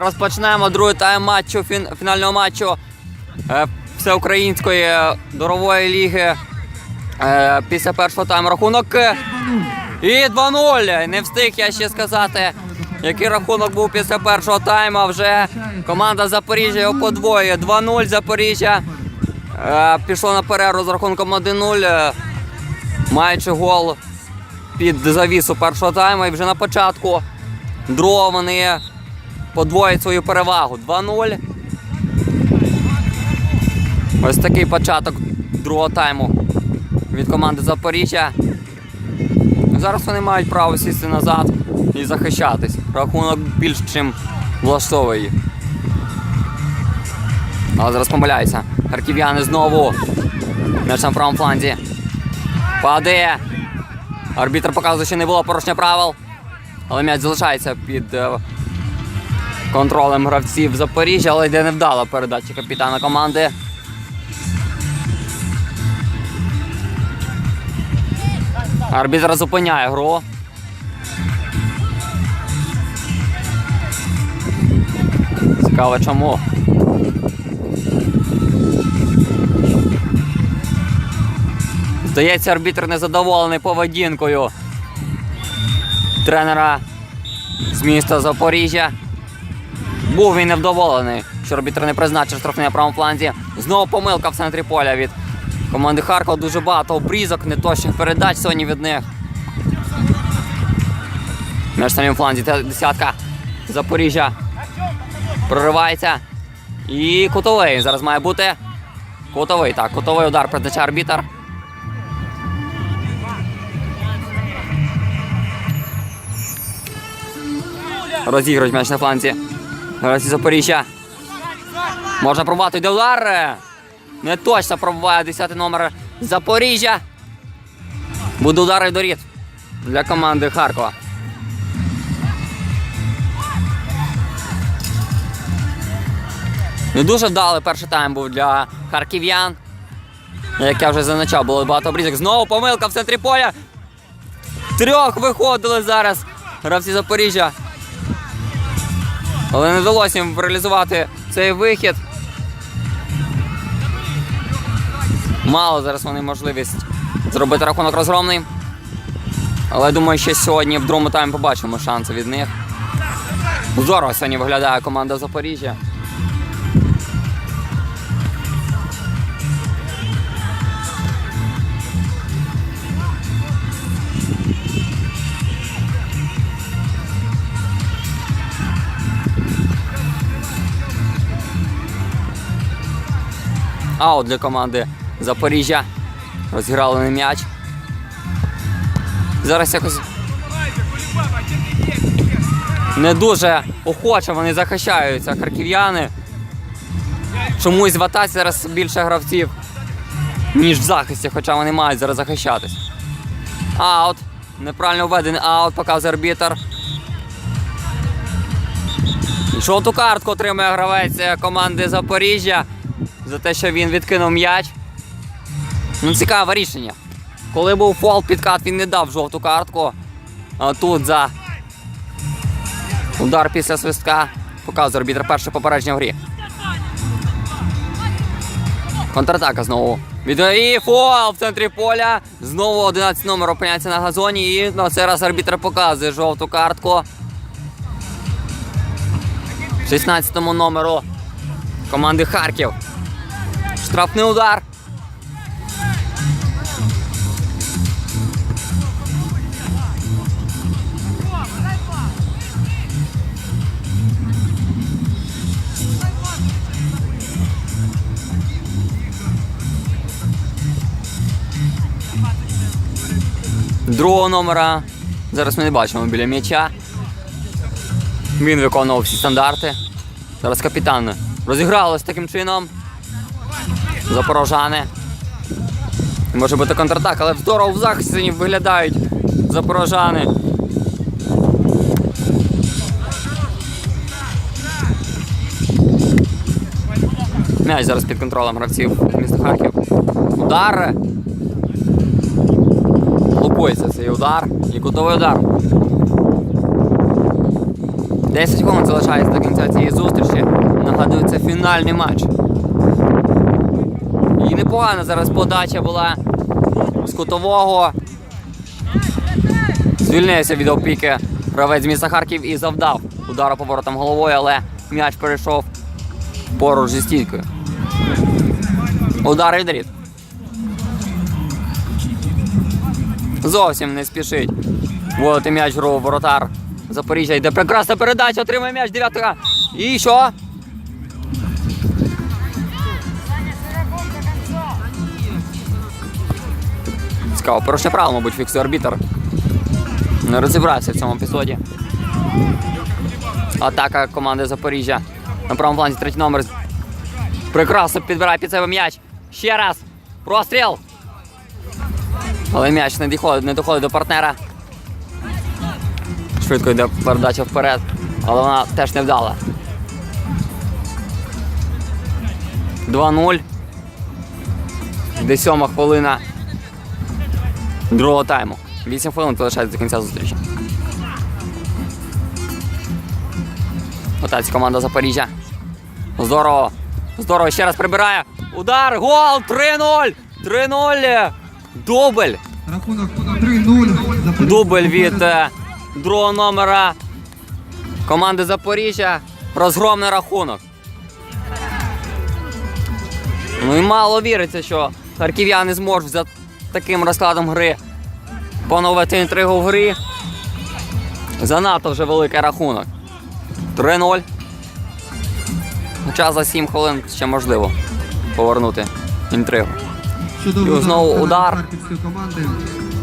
Розпочнемо другий тайм матчу фінального матчу е, всеукраїнської дорової ліги. Е, після першого тайму рахунок. е, І 2-0. Не встиг я ще сказати, який рахунок був після першого тайму. Вже команда Запоріжжя його подвоює. 2-0 Запоріжжя. Пішло на перерву з рахунком 1-0. е, Маючи гол під завісу першого тайму. І вже на початку другого вони подвоїть свою перевагу. 2-0. Ось такий початок другого тайму від команди Запоріжжя. Зараз вони мають право сісти назад і захищатись. Рахунок більш чим влаштовує. Але зараз помиляються. Харків'яни знову. М'яч на правому фланзі. Падає. Арбітр показує, що не було порушення правил. Але м'яч залишається під е, контролем гравців Запоріжжя, але йде невдала передача капітана команди. Арбітр зупиняє гру. Цікаво чому. Здається, арбітр незадоволений поведінкою тренера з міста Запоріжжя. Був він невдоволений, що арбітр не призначив штрафний на правому фланзі. Знову помилка в центрі поля від команди Харкова. Дуже багато обрізок, неточних передач сьогодні від них. Між самим фланзі десятка Запоріжжя проривається. І кутовий зараз має бути. Кутовий, так, кутовий удар призначає арбітр. Розігрують м'яч на фланзі. Гравці Запоріжжя. Можна пробувати, йде удар. Не точно пробуває 10 номер Запоріжжя. Буде удар і доріт для команди Харкова. Не дуже вдалий перший тайм був для харків'ян. Як я вже зазначав, було багато обрізок. Знову помилка в центрі поля. Трьох виходили зараз гравці Запоріжжя. Але не вдалося їм реалізувати цей вихід. Мало зараз вони можливість зробити рахунок розгромний. Але думаю, ще сьогодні в другому таймі побачимо шанси від них. Здорово сьогодні виглядає команда Запоріжжя. Аут для команди Запоріжжя. Розіграли на м'яч. Зараз якось не дуже охоче вони захищаються харків'яни. Чомусь в атаці зараз більше гравців, ніж в захисті, хоча вони мають зараз захищатись. Аут. Неправильно введений аут, показує арбітер. Жовту картку отримує гравець е, команди Запоріжжя за те, що він відкинув м'яч. Ну, цікаве рішення. Коли був фол підкат, він не дав жовту картку. А тут за удар після свистка показує арбітр перше попередження в грі. Контратака знову. І фол в центрі поля. Знову 11 номер опиняється на газоні. І на цей раз арбітр показує жовту картку. 16 номеру команди Харків. Штрафний удар. Другого номера. Зараз ми не бачимо біля м'яча. Він виконував всі стандарти. Зараз капітан розігралось таким чином. Запорожани. Може бути контратак, але здорово в захисті виглядають запорожани. М'яч зараз під контролем гравців міста Харків. Удар. Лупується цей удар. І кутовий удар. 10 хвилин залишається до кінця цієї зустрічі. Нагадую, це фінальний матч. І непогана зараз подача була з кутового. Звільнився від опіки гравець міста Харків і завдав удару поворотом головою, але м'яч перейшов поруч зі стійкою. Удар дріт. Зовсім не спішить. Вводити м'яч гру воротар. Запоріжжя йде прекрасна передача, отримує м'яч дев'ятка. І що? Цікаво, порушення правил, мабуть, фіксує арбітр. Не розібрався в цьому епізоді. Атака команди Запоріжжя. На правому фланзі третій номер. Прекрасно підбирає під себе м'яч. Ще раз. Простріл. Але м'яч не доходить, не доходить до партнера. Швидко йде передача вперед. Але вона теж не вдала. 2-0. Де сьома хвилина другого тайму. 8 хвилин залишається до кінця зустрічі. Отець команда Запоріжжя. Здорово. Здорово, ще раз прибирає. Удар, гол! 3-0! 3-0! Дубль! Рахунок 3-0. Дубль від е, другого номера команди Запоріжжя. Розгромний рахунок. Ну і мало віриться, що харків'яни зможуть за таким розкладом гри поновити інтригу в грі. Занадто вже великий рахунок. 3-0. Хоча за 7 хвилин ще можливо повернути інтригу. І знову удар.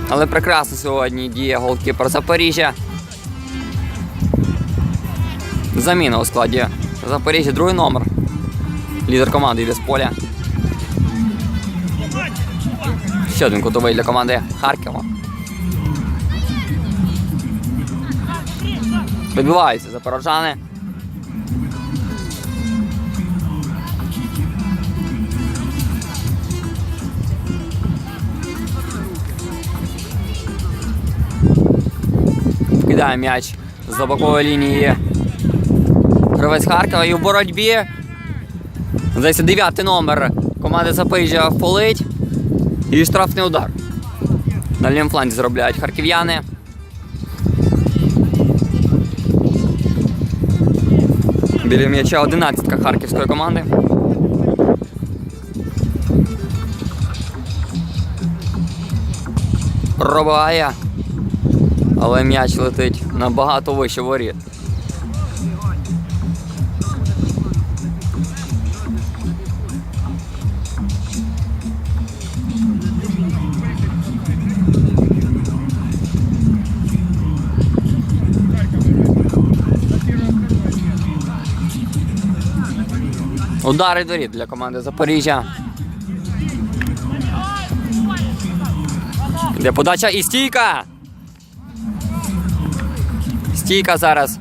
Але прекрасно сьогодні діє голкіпер Запоріжжя. Заміна у складі Запоріжжя, другий номер. Лідер команди йде з поля. Ще один кутовий для команди Харкова. Вибиваються запорожани. Кидає м'яч з бокової лінії. Гравець Харкова і в боротьбі. Здається, дев'ятий номер команди Запоріжжя фолить. І штрафний удар. На лівому фланзі заробляють харків'яни. Біля м'яча 11 харківської команди. Пробиває. Але м'яч летить набагато вище воріт. Удари доріт для команди Запоріжжя. Де подача і стійка. Стійка зараз.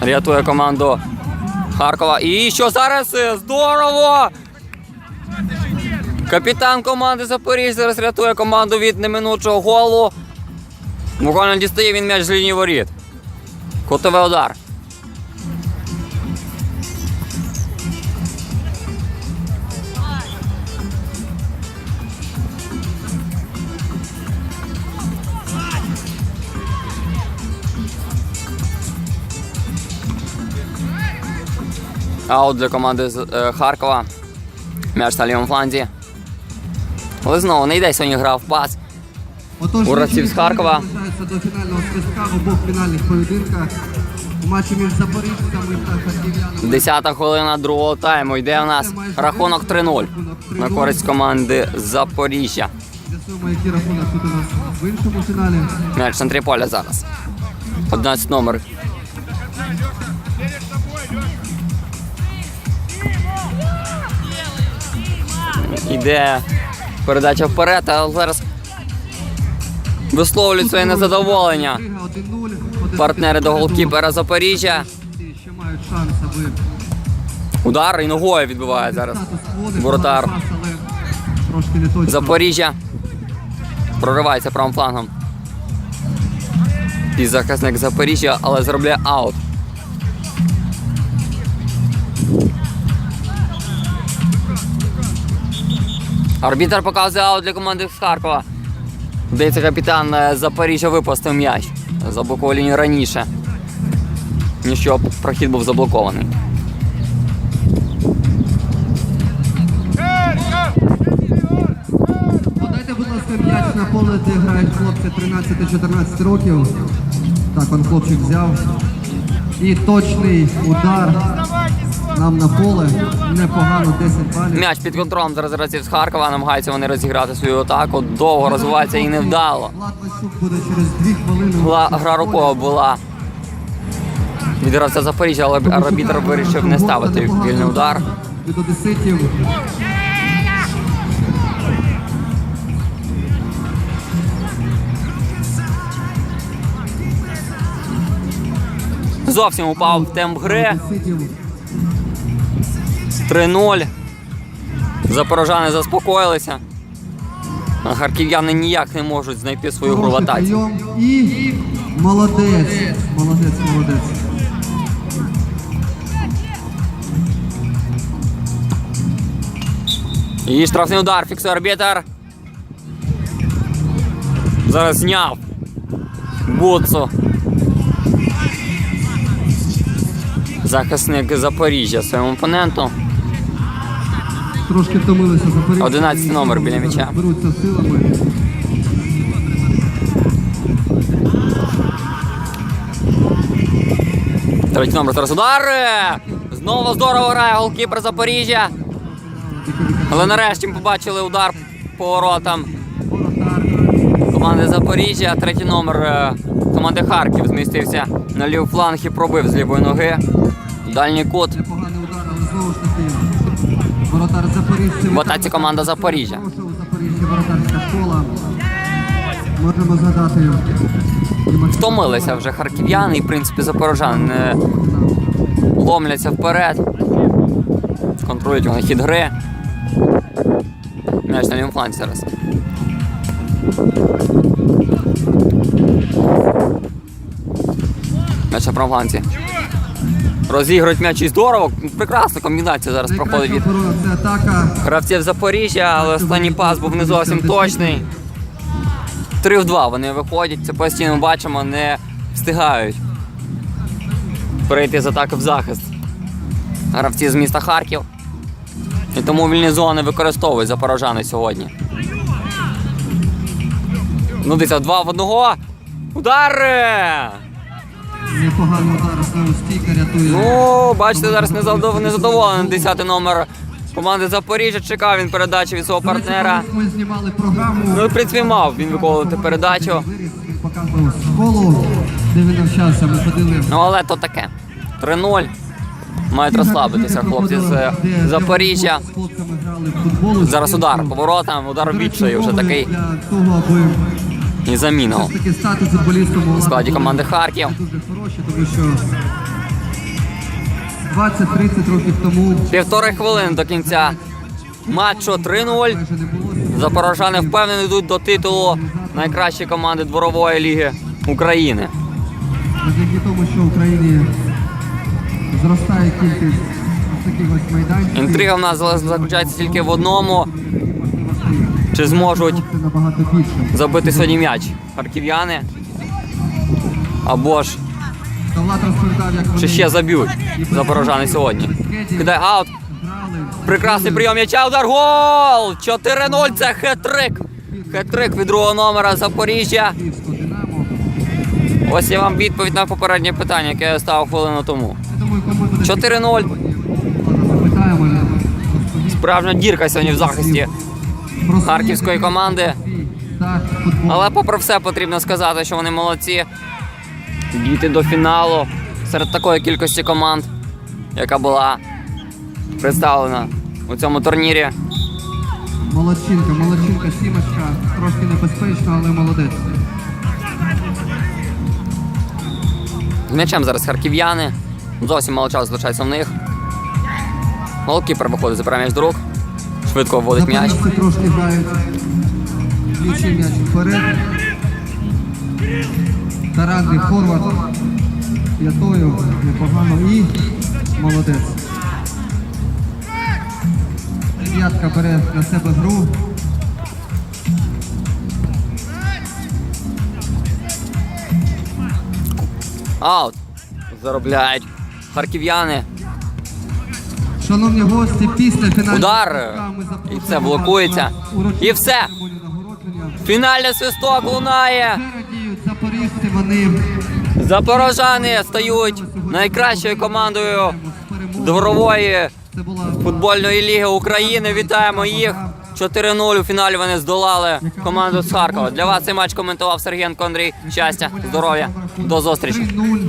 Рятує команду Харкова. І що зараз? Здорово! Капітан команди Запоріжжя зараз рятує команду від неминучого голу. Буквально дістає він м'яч з лінії воріт. Котовий удар. Аут для команди з е, Харкова. М'яч на лівому фланзі. Але знову не йде сьогодні грав пас. Отож, з Харкова. до фінального свистка в обох фінальних поєдинках. У матчі між запоріжцями та харків'янами. Десята хвилина другого тайму. Йде у нас рахунок 3-0 на користь команди Запоріжжя. З'ясуємо, який рахунок тут у нас в іншому фіналі. М'яч в центрі поля зараз. 11 номер. Іде передача вперед, а зараз висловлюють своє незадоволення. Інтрига 1-0. Один Партнери до голкіпера Запоріжжя. Удар і ногою відбиває зараз. Воротар. Запоріжжя проривається правим флангом. Півзахисник Запоріжжя, але заробляє аут. Арбітр показує аут для команди з Харкова. Здається, капітан е, Запоріжжя випустив м'яч. Заблокував лінію раніше. Ніж що прохід був заблокований. Подайте, будь ласка, м'яч на поле, грають хлопці 13-14 років. Так, он хлопчик взяв. І точний удар нам на поле. Непогано 10 балів. М'яч під контролем зараз гравців з Харкова. Намагаються вони розіграти свою атаку. Довго розвивається і невдало. Влад буде через 2 хвилини. Гла, гра рукова була від гравця Запоріжжя, але арбітр вирішив не ставити вільний удар. Від одеситів. Зовсім упав в темп гри. Одеситів. 3-0. Запорожани заспокоїлися. Харків'яни ніяк не можуть знайти свою гру в атаці. І молодець. Молодець, молодець. І штрафний удар, фіксує арбітер. Зараз зняв. Буцу. Захисник Запоріжжя своєму опоненту. Трошки втомилися Запоріжжя. 11 номер біля м'яча. Беруться силами. Третій номер зараз удар. Знову здорово грає голкіпер Запоріжжя. Але нарешті ми побачили удар по воротам команди Запоріжжя. Третій номер е, команди Харків змістився на лівий фланг і пробив з лівої ноги. Дальній кут. Воротар Запоріжжя. В атаці команда Запоріжжя. Запоріжжя воротарська школа. Можемо згадати. Втомилися вже харків'яни, і в принципі запорожани ломляться вперед. Контролюють вони хід гри. М'яч на лівому фланзі зараз. М'яч на фланзі. Розігрують м'яч і здорово. Прекрасна комбінація зараз проходить від гравців Запоріжжя, але останній пас був не зовсім точний. 3 в 2 вони виходять, це постійно бачимо, не встигають перейти з атаки в захист. Гравці з міста Харків. І тому вільні зони використовують запорожани сьогодні. Ну, дивіться, два в одного. Удар! Непоганий удар, знову стійка рятує. Ну, бачите, зараз незадов- незадоволений 10 номер команди Запоріжжя. Чекав він передачі від свого партнера. Ми знімали програму. Ну, в принципі, мав він виконувати передачу. Показував школу, де він навчався. Ми ходили. Ну, але то таке. 3-0. Мають розслабитися хлопці з Запоріжжя. Зараз удар поворотом, удар відчаю вже такий і заміну. У складі команди Харків. Дуже хороші, тому що 20-30 років тому Півтори хвилини до кінця матчу 3-0. майже не було. Запорожани впевнено йдуть до титулу найкращої команди дворової ліги України. Завдяки тому, що в Україні зростає кількість таких ось майданчиків. Інтрига в нас заключається тільки в одному. Чи зможуть забити сьогодні м'яч харків'яни? Або ж чи ще заб'ють запорожани сьогодні. Кидає аут. Прекрасний прийом м'яча, удар гол! 4-0, це хет-трик. Хет-трик від другого номера Запоріжжя. Ось я вам відповідь на попереднє питання, яке я ставив хвилину тому. Я думаю, 4-0. Влада запитаємо, він розповість Справжня дірка сьогодні в захисті. харківської команди. Але попри все потрібно сказати, що вони молодці. Дійти до фіналу серед такої кількості команд, яка була представлена у цьому турнірі. Молодчинка, молодчинка, сімочка. Трошки небезпечно, але молодець. З м'ячем зараз харків'яни. Зовсім мало часу залишається в них. Голкіпер виходить, забирає м'яч до рук. Швидко вводить м'яч. Трошки грають. Ключі м'яч вперед. Таранний форвард. П'ятою непогано і молодець. Дев'ятка бере на себе гру. Аут. Заробляють харків'яни. Шановні гості, після фінального Удар, і вас блокується. І все. Фінальний свисток лунає. Запоріжці, вони Запорожани стають найкращою командою дворової футбольної ліги України. Вітаємо їх. 4-0 у фіналі вони здолали команду з Харкова. Для вас цей матч коментував Сергієнко Андрій. Щастя, здоров'я, до зустрічі. 3-0